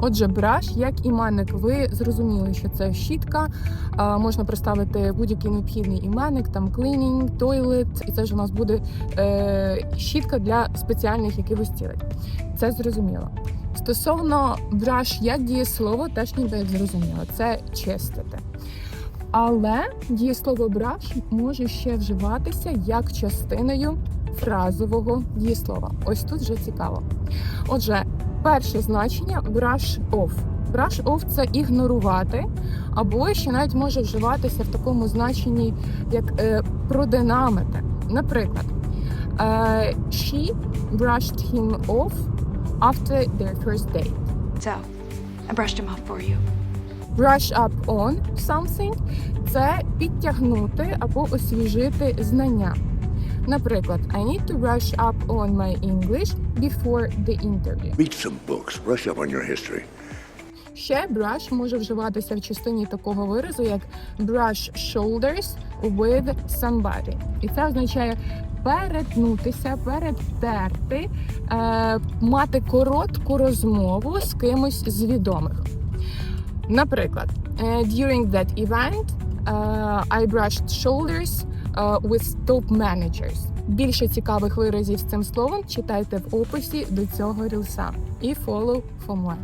Отже, браш як іменник, ви зрозуміли, що це щітка. Можна представити будь-який необхідний іменник, там cleaning, toilet, і це ж у нас буде е, щітка для спеціальних якихось цілей. Це зрозуміло. Стосовно браш як дієслово, теж ніби зрозуміло. Це чистити. Але дієслово браш може ще вживатися як частиною фразового дієслова. Ось тут вже цікаво. Отже, перше значення brush off. Brush off – це ігнорувати, або ще навіть може вживатися в такому значенні, як е, продинамити. Наприклад, е, she brushed him off after their first date. So, I brushed him off for you. Brush up on something – це підтягнути або освіжити знання. Наприклад, I need to brush up on my English before the interview. Read some books, brush up on your history. Ще brush може вживатися в частині такого виразу, як brush shoulders with somebody. І це означає перетнутися, перетерти, е, мати коротку розмову з кимось з відомих. Наприклад, е, during that event е, I brushed shoulders е, with top managers. Більше цікавих виразів з цим словом читайте в описі до цього рілса. І follow for more.